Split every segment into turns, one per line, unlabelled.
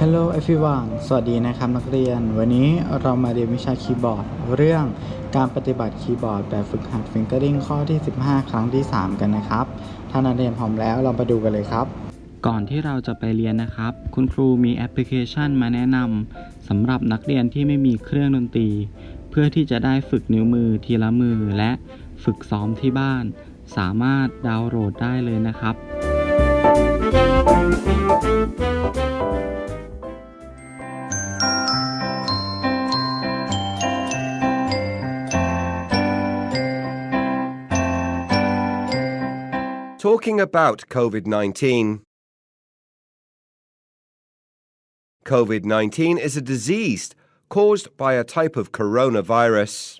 Hello everyone สวัสดีนะครับนักเรียน วันนี้เรามาเรียนวิชาคีย์บอร์ด เรื่องการปฏิบัติคีย์บอร์ดแบบฝึกหัด Fingering ข้อที่ 15 ครั้งที่ 3 กันนะครับ ถ้านักเรียนพร้อมแล้วเราไปดูกันเลยครับ ก่อนที่เราจะไปเรียนนะครับ คุณครูมีแอปพลิเคชันมาแนะนำสำหรับนักเรียนที่ไม่มีเครื่องดนตรี เพื่อที่จะได้ฝึกนิ้วมือทีละมือและฝึกซ้อมที่บ้าน สามารถดาวน์โหลดได้เลยนะครับ
Talking about COVID 19. COVID 19 is a disease caused by a type of coronavirus.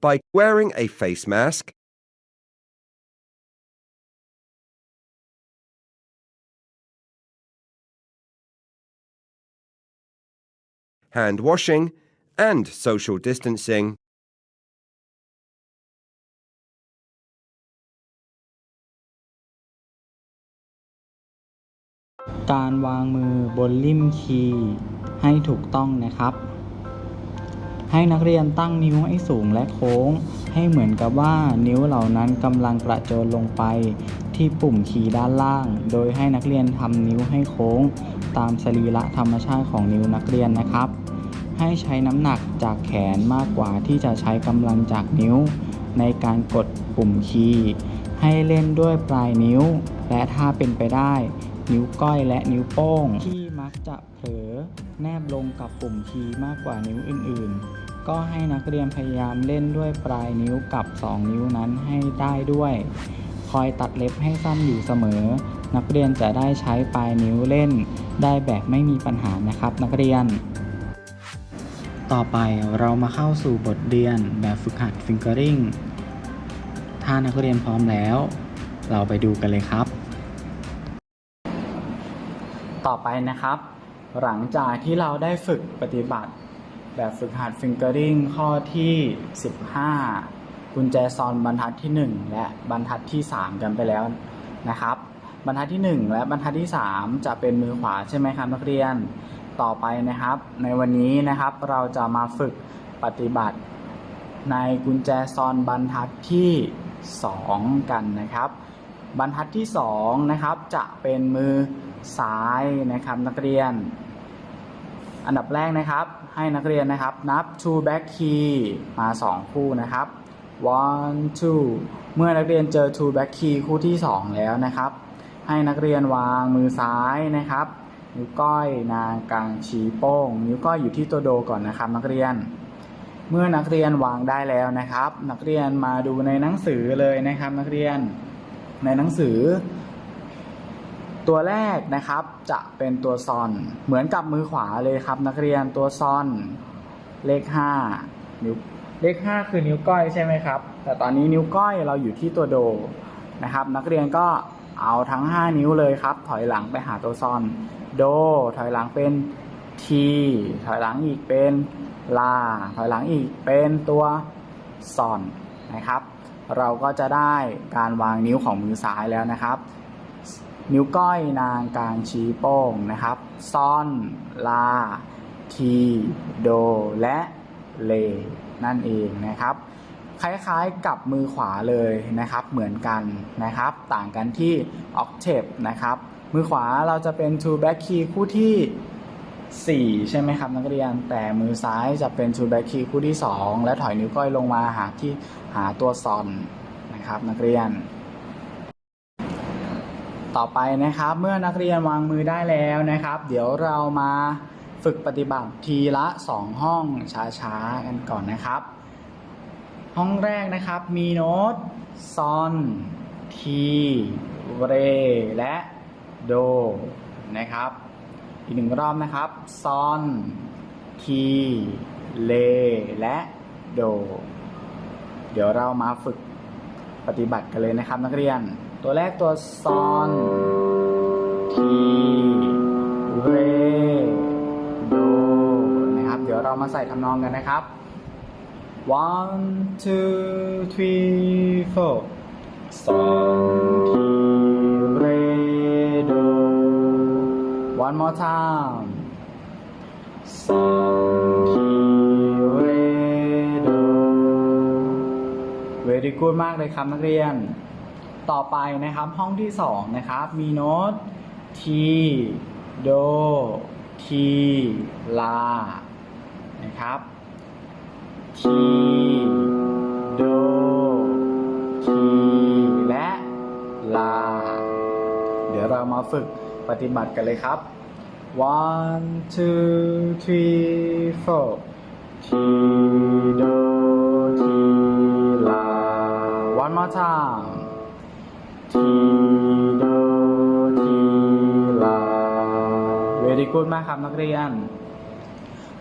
by wearing a face mask, hand washing, and social distancing.
การวางมือบนลิ่มคีย์ให้ถูกต้องนะครับ ให้นักเรียนตั้งนิ้วให้สูงและโค้ง ให้เหมือนกับว่านิ้วเหล่านั้นกำลังกระโจนลงไป ที่ปุ่มคีย์ด้านล่าง โดยให้นักเรียนทำนิ้วให้โค้ง ตามสรีระธรรมชาติของนิ้วนักเรียนนะครับ ให้ใช้น้ำหนักจากแขนมากกว่าที่จะใช้กำลังจากนิ้ว ในการกดปุ่มคีย์ให้เล่นด้วยปลายนิ้ว และถ้าเป็นไปได้ นิ้วก้อยและนิ้วโป้งที่มักจะเผลอแนบลงกับปุ่มคีย์มากกว่านิ้วอื่นๆ ก็ให้นักเรียนพยายามเล่นด้วยปลายนิ้วกับ 2 นิ้วนั้นให้ได้ด้วย คอยตัดเล็บให้สั้นอยู่เสมอ นักเรียนจะได้ใช้ปลายนิ้วเล่น ได้แบบไม่มีปัญหานะครับ นักเรียน ต่อไปเรามาเข้าสู่บทเรียนแบบฝึกหัด Fingering ถ้านักเรียนพร้อมแล้ว เราไปดูกันเลยครับ ต่อไปนะครับหลังจากที่เราได้ฝึกปฏิบัติ แบบฝึกหัด Fingering ข้อที่ 15 กุญแจซอนบรรทัดที่ 1 และบรรทัดที่ 3 กันไปแล้วนะครับ บรรทัดที่ 1 และบรรทัดที่ 3 จะเป็นมือขวาใช่ไหมครับนักเรียนต่อไปนะครับ ในวันนี้นะครับเราจะมาฝึกปฏิบัติ ในกุญแจซอนบรรทัดที่ 2 กันนะครับ บรรทัดที่2นะครับจะเป็นมือซ้ายนะครับนักเรียน อันดับแรกนะครับ ให้นักเรียนนะครับ นับ two back key มา 2 คู่นะครับ one two เมื่อนักเรียนเจอ two back key คู่ที่ 2 แล้วนะครับ ให้นักเรียนวางมือซ้ายนะครับ นิ้วก้อยนางกลางชี้โป้ง นิ้วก้อยอยู่ที่ตัวโดก่อนนะครับ นักเรียน เมื่อนักเรียนวางได้แล้วนะครับ นักเรียนมาดูในหนังสือเลยนะครับ นักเรียนในหนังสือ ตัวแรกนะครับจะเป็นตัวซอน เหมือนกับมือขวาเลยครับ นักเรียนตัวซอน เลขห้านิ้วเลขห้าคือนิ้วก้อยใช่ไหมครับ แต่ตอนนี้นิ้วก้อยเราอยู่ที่ตัวโดนะครับ นักเรียนก็เอาทั้ง 5 นิ้วเลยครับ ถอยหลังไปหาตัวซอน โด ถอยหลังเป็นทีถอยหลังอีกเป็นลา ถอยหลังอีกเป็นตัวซอนนะครับ เราก็จะได้การวางนิ้วของมือซ้ายแล้วนะครับ นิ้วก้อยนางกลางชี้โป้งนะครับซอนลา ที โด และเล นั่นเองนะครับ คล้ายๆกับมือขวาเลยนะครับ เหมือนกันนะครับ ต่างกันที่ octave นะครับ มือขวาเราจะเป็น two back key คู่ที่ 4 ใช่ไหมครับ นักเรียน แต่มือซ้ายจะเป็น two back key คู่ที่ 2 และถอยนิ้วก้อยลงมาหาที่หาตัวซอนนะครับ นักเรียน ต่อไปนะครับ เมื่อนักเรียนวางมือได้แล้วนะครับ เดี๋ยวเรามาฝึกปฏิบัติทีละ 2 ห้องช้าๆกันก่อนนะครับ ห้องแรกนะครับมีโน้ตซอนทีเร และโดนะครับ อีกหนึ่งรอบนะครับซอนทีเล และโด เดี๋ยวเรามาฝึกปฏิบัติกันเลยนะครับนักเรียน ตัวแรกตัวซอนทีเรโดนะครับ เดี๋ยวเรามาใส่ทำนองกันนะครับ one two three four ซอนทีเรโด one more time ซอนทีเรโด very good มากเลยครับนักเรียน ต่อไปนะครับห้องที่สองนะครับ มีโน้ต T โด T ลานะครับ T โด T และลา เดี๋ยวเรามาฝึกปฏิบัติกันเลยครับ one two three four T โด T ลา one more time กูดมากครับนักเรียน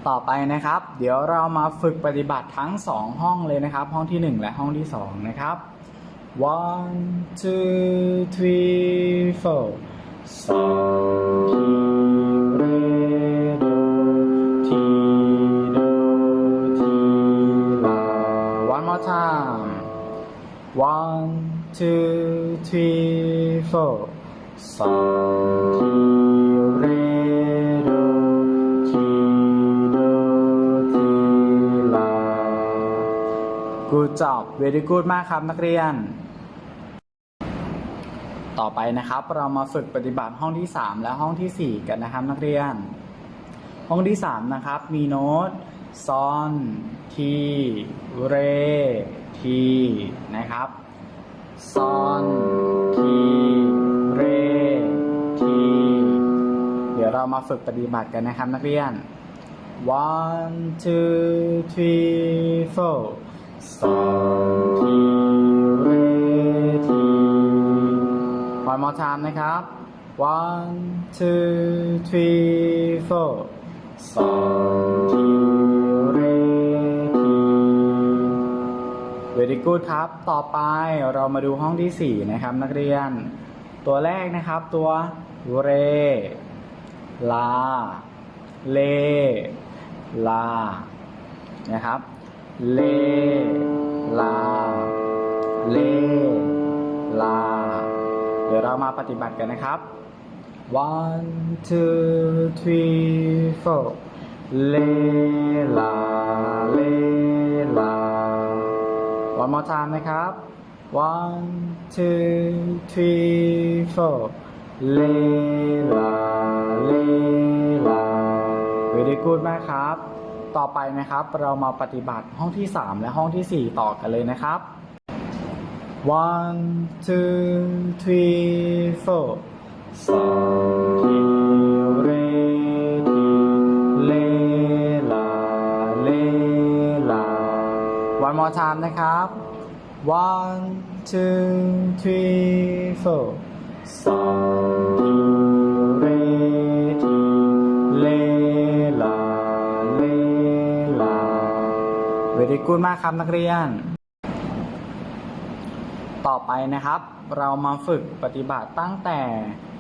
ต่อไปนะครับ เดี๋ยวเรามาฝึกปฏิบัติทั้ง 2 ห้องเลยนะครับ ห้องที่ 1 และห้องที่ 2 นะครับ one two three four ซอนทีเรโดทีโดทีลา one more time one two three four ซอน Good job very good มากครับนักเรียน ต่อไปนะครับเรามาฝึกปฏิบัติห้องที่ 3 และห้องทีสี่ 4 กันนะครับนักเรียน ห้องที่ 3 นะครับมีโน้ตซอนทีเรทีนะครับซอนทีเรทีเดี๋ยวเรามาฝึกปฏิบัติกันนะครับนักเรียน one two three four ซอนทีเรที one more time นะครับ one two three four ซอนทีเรที very good ครับ ต่อไปเรามาดูห้องที่ 4 นะครับ นักเรียน ตัวแรกนะครับตัวเร ลา เล ลา นะครับ เลลา เลลา เดี๋ยวเรามาปฏิบัติกันนะครับ one two three four เลลา เลลา one more time นะครับ one two three four เลลา เลลา very good มากครับ ต่อไปนะครับ เรามาปฏิบัติห้องที่ 3 และห้องทีสี่4 ต่อกันเลยนะครับ one two three four ซอนทีเรทีเลลาเลลา one more time นะครับ one two three four ซอน คุณมากครับนักเรียน ต่อไปนะครับ เรามาฝึกปฏิบัติตั้งแต่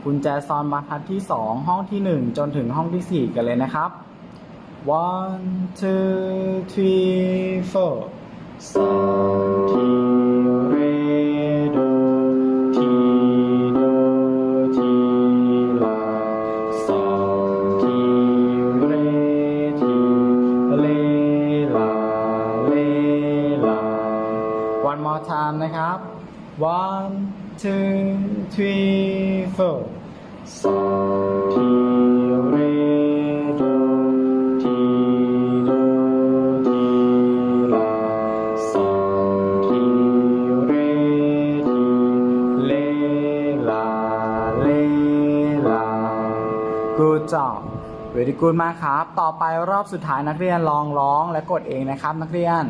กุญแจซอนบรรทัดที่ 2 ห้องที่ 1 จนถึงห้องที่ 4 กันเลยนะครับ one two three four สองที one two three four สองทีเรโดทีโดทีลาสองทีเรทีเลลาเลลา good job very good มากครับ ต่อไปรอบสุดท้ายนักเรียนลองร้องและกดเองนะครับนักเรียน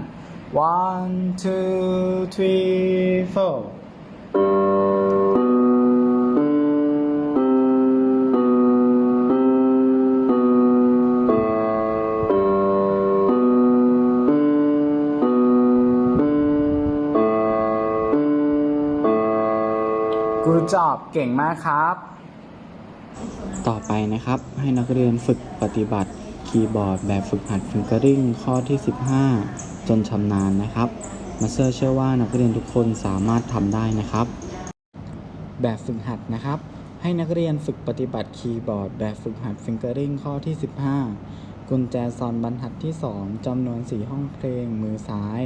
one two three four กูจอบเก่งมากครับ ต่อไปนะครับ ให้นักเรียนฝึกปฏิบัติคีย์บอร์ดแบบฝึกหัดฟิงเกอริงข้อที่ 15 จนชำนาญนะครับมาสเตอร์เชื่อว่านักเรียนทุกคนสามารถทำได้นะครับ แบบฝึกหัดนะครับ ให้นักเรียนฝึกปฏิบัติคีย์บอร์ด แบบฝึกหัดฟิงเกอริงข้อที่ 15 กุญแจซอนบรรทัดที่ 2จำนวน 4 ห้องเพลง มือซ้าย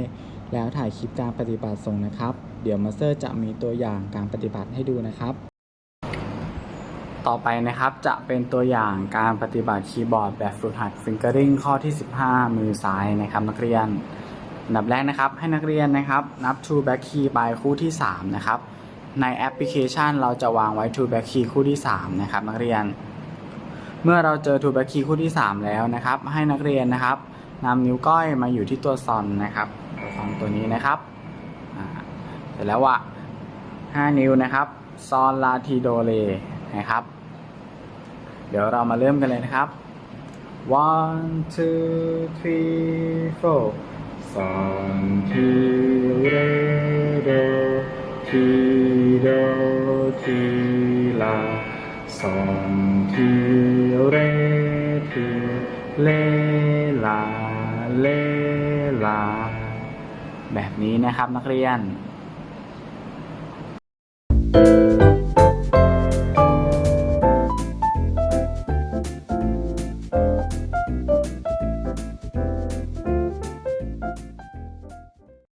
แล้วถ่ายคลิปการปฏิบัติส่งนะครับ เดี๋ยวมาสเตอร์จะมีตัวอย่างการปฏิบัติให้ดูนะครับต่อไปนะครับจะเป็นตัวอย่างการปฏิบัติคีย์บอร์ดแบบฝึกหัดฟิงเกอริงข้อที่ 15 มือซ้ายนะครับนักเรียน อันดับแรกนะครับให้นักเรียนนะครับนับ to back key ไปคู่ที่ 3 นะครับ ในแอปพลิเคชันเราจะวางไว้ to back key คู่ที่ 3 นะครับ นักเรียน เมื่อเราเจอ to back key คู่ที่ 3 แล้วนะครับ ให้นักเรียนนะครับนำนิ้วก้อยมาอยู่ที่ตัวซอนนะครับตัวซอนตัวนี้นะครับเสร็จแล้วว่า5นิ้วนะครับซอนลาทีโดเลนะครับ เดี๋ยวเรามาเริ่มกันเลยนะครับ one two three four ซอนทีเรตีโดทีลาซอนทีเรทีเลลาเลลาแบบนี้นะครับนักเรียน